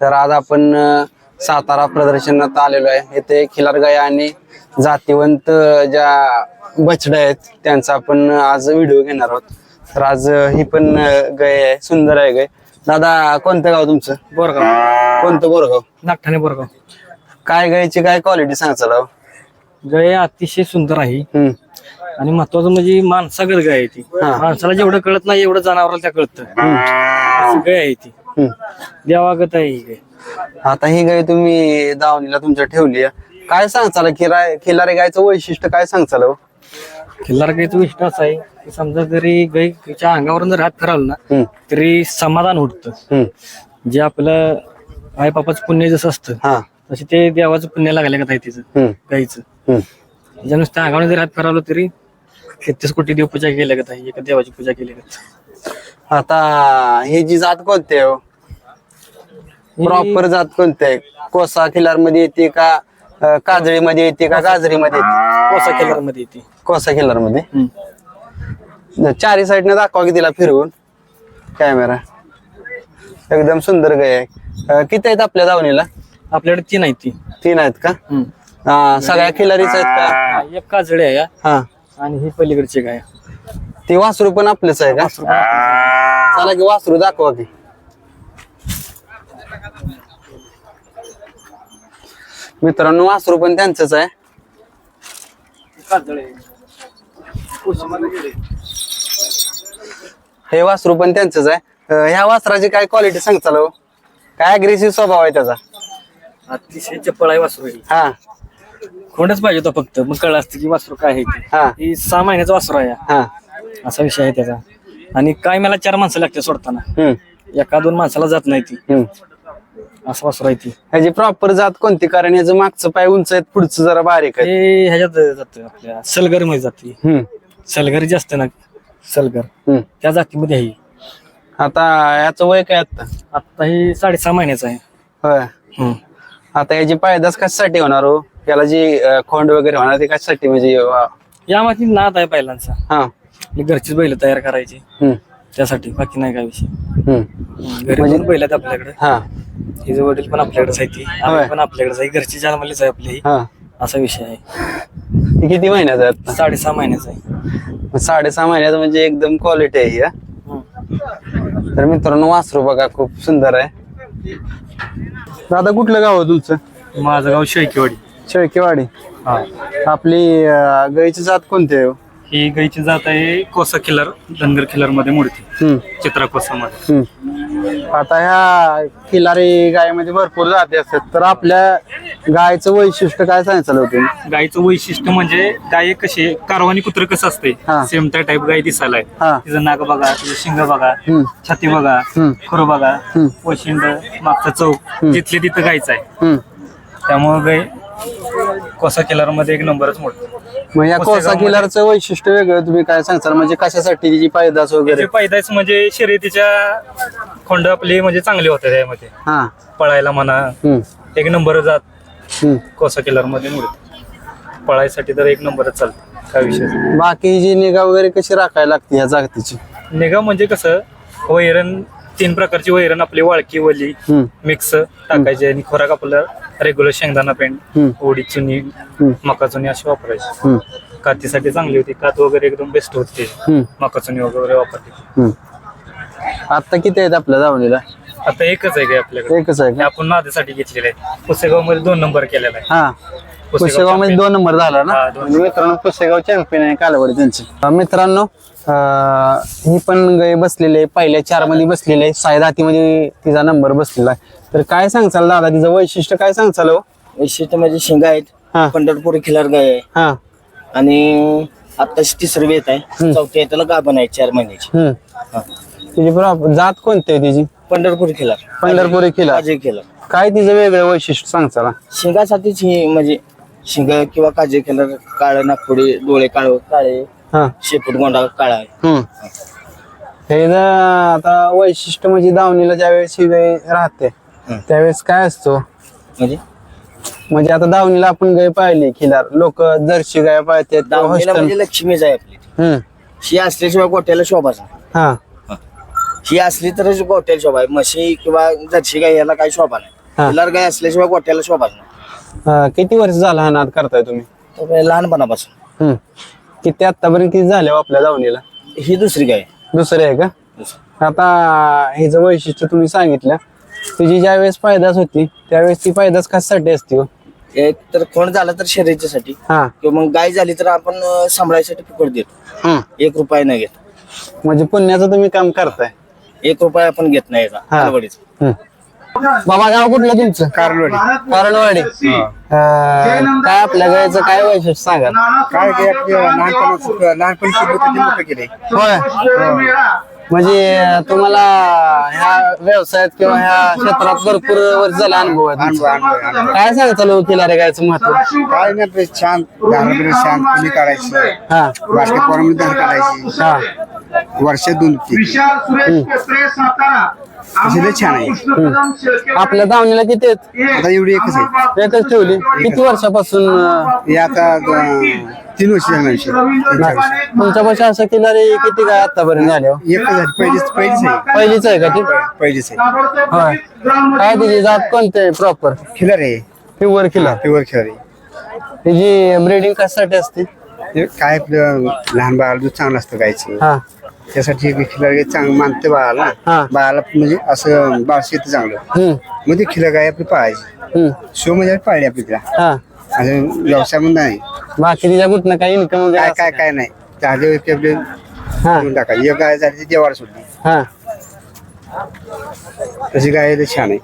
तर आज आपण सातारा प्रदर्शनात आलेलो आहे. येथे खिलार गाय आणि जातीवंत ज्या बछड्या आहेत त्यांचा आपण आज व्हिडिओ घेणार आहोत. तर आज ही पण गाय आहे सुंदर आहे गाय. दादा कोणतं गाव तुमचं? बोरगाव. कोणतं बोरगाव? नागठाणे बोरगाव. काय गायची काय क्वालिटी हो? गाय अतिशय सुंदर आहे. आणि महत्वाचं म्हणजे माणसागत गाय आहे ती. माणसाला जेवढं कळत नाही एवढं जनावराला त्या कळतं. गाय आहे ती. देवागत आहे ही गाय आता ही गाय तुम्ही दावणीला तुमच्या ठेवली आहे. काय सांगचाल खिरा खिलारी गायचं वैशिष्ट्य काय सांगचाल हो? खिल्लार गायचं विष्ट असं आहे की समजा जरी गायच्या अंगावरून जर हात फिरवला ना हम्म. तरी समाधान उठतं. हम्म. जे आपलं आई बापाचं पुण्य जसं असतं हा. तसे ते देवाचं पुण्य लागलं का तिचं? हम्म. गायचं. हम्म. ज्या नुसत्या अंगावर जरी हात फिरवलं तरी तेहतीस कोटी देव पूजा केल्या का एका देवाची पूजा केली का? आता ही जी जात कोणती आहे प्रॉपर जात कोणती? आहे कोसा खिलारमध्ये येते का अं, काजळीमध्ये येते का गाजरीमध्ये येते? कोसा केल्यारमध्ये येते. कोसा खिलारमध्ये हम्म. चारी साईडने दाखवा की तिला फिरवून. कॅमेरा. एकदम सुंदर गाय आहे. अं, किती आहेत आपल्या दावणीला आपल्याकडे तीन आहे ती. तीन आहेत का? हम्म. अं, सगळ्या खिलारीच आहेत का? हा, एक काजळे आहे हा. हा. आणि ही पलीकडची गाय. ती वासरू पण आपलंच आहे का? चला की वासरू दाखवा की. मित्रांनो वासरू पण त्यांचंच आहे. हे वासरू पण त्यांचंच आहे. ह्या वासराची काय क्वालिटी सांगचाल हो? काय अग्रेसिव्ह स्वभाव आहे त्याचा? अतिशय चप्पळ आहे वासरू ही. हा. खोंडच पाहिजे होता फक्त. मग कळलं असतं की वासरू काय आहे ते. हा. ही सहा महिन्याचा वासरू आहे हा. हा. असा विषय आहे त्याचा. आणि काय मला चार माणसं लागते सोडताना. हम्म. एका दोन माणसाला जात नाही ती. हम्म. असं वासरू आहे ती ह्याची प्रॉपर जात कोणती? कारण याचं मागचं पाय उंच आहेत पुढचं जरा बारीक आहे ते ह्याच्यात जात आपल्या सलगरमध्ये जाते हम्म. सलगर जे असते ना सलगर. हम्म. त्या जातीमध्ये आहे. आता याचं वय काय आता आता ही साडेसहा महिन्याचं आहे. होय. हम्म. आता याची पायदास कशासाठी होणार हो? याला जी अं, खोंड वगैरे होणार ती कशासाठी म्हणजे अं, यामध्ये नाद आहे बैलांचा हा. आणि घरचीच बैल तयार करायची. हम्म, त्यासाठी बाकी नाही काय विषय. हम्म. घरी पण आहेत आपल्याकडे. हा. हिचे वडील पण आपल्याकडेच आहे ती. होय. आम्ही पण आपल्याकडेच आहे. घरची जन्मलीच आहे आपली. ही. हा असा विषय आहे. किती महिन्याचा आहे आता? साडेसहा महिन्याचा आहे. मग साडेसहा महिन्यात म्हणजे एकदम क्वालिटी आहे ही, हा? हम्म. तर मित्रांनो वासरू बघा खूप सुंदर आहे. दादा कुठलं गाव आहे तुमचं? माझं गाव शेळकेवाडी. शेळकेवाडी. हा. आपली अं, गाईची जात कोणती आहे हो? ही गाईची जात आहे कोसा किल्लर धनगर किल्लरमध्ये मूर्ती हम्म, चित्रा कोसा मध्ये हम्म. आता ह्या खिलारी गायमध्ये भरपूर जाती असतात तर आपल्या गायचं वैशिष्ट्य काय सांगायचं होतं गायचं वैशिष्ट्य म्हणजे गाय कशी कारवानी कुत्र कसं असते हा. सेम त्या टाईप गाय दिसायला आहे हा तिचं नाक बघा तिचं शिंग बघा हम्म, छाती बघा हम्म. खुर बघा हम्म. वशिंड मागचा चौक जिथले तिथं गायचं आहे हम्म. त्यामुळे गाय कोसा किल्लरमध्ये एक नंबरच मोठं मग या कोसा पुस्तकामध्ये- किलरचं वैशिष्ट्य वेगळं तुम्ही काय सांगताल? म्हणजे कशासाठी तिची पायदास वगैरे? त्याचे पैदास म्हणजे शर्यतीच्या खोंड आपली म्हणजे चांगली होते त्यामध्ये. हा. पळायला म्हणा हम्म, एक नंबर जात हम्म. कोसा किल्लरमध्ये मिळते पळायसाठी तर एक नंबरच चालते काय विषय नाही. बाकी जी निगा वगैरे कशी राखायला लागते ह्या जागतीची? निगा म्हणजे कसं वैरण तीन प्रकारची वैरण आपली वाळकी वली हम्म, मिक्स टाकायची आणि खोराक आपलं रेग्युलर शेंगदाणा हम्म, ओडी चुनी हम्म, मका चुनी अशी वापरायची. हम्म, कातीसाठी चांगली होती. कात वगैरे एकदम बेस्ट होते. हम्म, मका चुनी वगैरे वापरली. हम्म. आता किती आहेत आपल्या दावणीला आता एकच आहे काय आपल्याकडे? एकच आहे हे का? आपण नादेसाठी घेतलेले आहे. पुसेगावमध्ये दोन नंबर केलेला आहे. हा. पुसेगावमध्ये दोन नंबर झाला ना? हा, दोन. म्हणजे मित्रांनो पुसेगाव चॅम्पियन आहे कालवडी त्यांची. अं, मित्रांनो अं, ही पण गाय बसलेली आहे. पहिल्या चारमध्ये बसलेली आहे. साई मध्ये तिचा नंबर बसलेला आहे. तर काय सांगचाल दादा? तिचं वैशिष्ट्य काय सांगचाल हो? वैशिष्ट्य म्हणजे शिंगा आहेत. पंढरपुरी खिलार गाय आहे. हा. आणि आताच तिसरं वेत आहे. चौथी आहे. त्याला गाभण आहे चार महिन्याची. हम्म. हा. तिची प्रॉप- जात कोणती आहे तिची? पंढरपुरी खिलार. पंढरपुरी किल्ला काजळी खिलार. काय तिचं वेगळं वैशिष्ट्य सांगचाल? शिंगासाठीच ही म्हणजे शिंग किंवा काजळी खिलार काळ नागपुडी डोळे काळ काळे. हा. शेपूट गोंडा काळा आहे. हम्म. हे जर आता वैशिष्ट्य म्हणजे दावणीला ज्यावेळेस ही गाय राहते. त्यावेळेस काय असतो? म्हणजे? म्हणजे आता दावणीला आपण गाय पाहिली खिलार लोक जर्सी गाय पाळतात दावणीला म्हणजे लक्ष्मीच आहे आपली. हम्म. शी असल्याशिवाय गोट्याला शोभाचा हा. ही. असली तरच गोट्याला शोभा आहे म्हशी किंवा जर्सी गाय याला काही शोभा हा. नाही खिलार गाय असल्याशिवाय गोट्याला शोभा नाही अं, किती वर्ष झाला नाद करताय तुम्ही? तर लहानपणापासून. हम्म. किती आतापर्यंत किती झाले हो आपल्या दावणीला ही दुसरी गाय आहे. दुसरे आहे का. आता हेच वैशिष्ट्य तुम्ही सांगितलं तुझी ज्या वेळेस पायदास होती त्यावेळेस ती पायदास कशासाठी असते हो एक तर कोण झालं तर शर्यतीसाठी हा किंवा मग गाय झाली तर आपण अं, सांभाळायसाठी फुकट देतो हम्म. एक रुपया न घेत म्हणजे पुण्याचं तुम्ही काम करताय एक रुपया आपण घेत नाही याचा हा. हम्म. बाबा गाव कुठलं तुमचं? कारणवाडी कारणवाडी काय आपल्या गायचं काय वैशिष्ट्य सांगा? काय ते आपले लहानपणी लहानपणी शिकलो ते मोठं केले होय. म्हणजे तुम्हाला ह्या व्यवसायात किंवा ह्या क्षेत्रात भरपूर वर्ष झाला अनुभव आहे अनुभव तुमचा. अनुभव अनुभव. काय सांगता लोकीला रे गायचं महत्त्व? काय नाही आपलं छान तुम्ही काढायची. हा. बास्केट पोरामध्ये धार काढायची. हा. वर्षात दोन लय छान आहे. आपल्या दावणीला किती आहेत आता एवढी एकच आहे. एकच ठेवली. किती वर्षापासून अं, हे आता अं, तीन वर्ष झालं. तुमच्या पाशी असं किनारे किती काय आतापर्यंत झाले हो? एकच झाली पहिलीच पहिलीच आहे पहिलीच आहे का ती? पहिलीच आहे. होय. काय त्याची जात कोणते प्रॉपर खिलर आहे. प्युअर किलर प्युअर खिलर आहे. त्याची ब्रीडिंग कशासाठी असते? हे काय आपलं लहान बाळाला दूध चांगलं असतं गायचं. हा. त्यासाठी खिलर चांगलं मानते बाळाला. हा. बाळाला म्हणजे असं बाळ शेत चांगलं. मग ते खिलर गाय आपली पाळायची. हम्म. शो म्हणजे पाळली आपली तिला. हा. असं व्यवसाय म्हणून नाही. बाकी तिच्या कुठनं काही इन्कम वगैरे काय काय काय? नाही. त्याचे ते आपले. हा. देऊन टाकायची. एक गाय झाली ती देवाला सोडली. हा. तशी गाय छान आहे.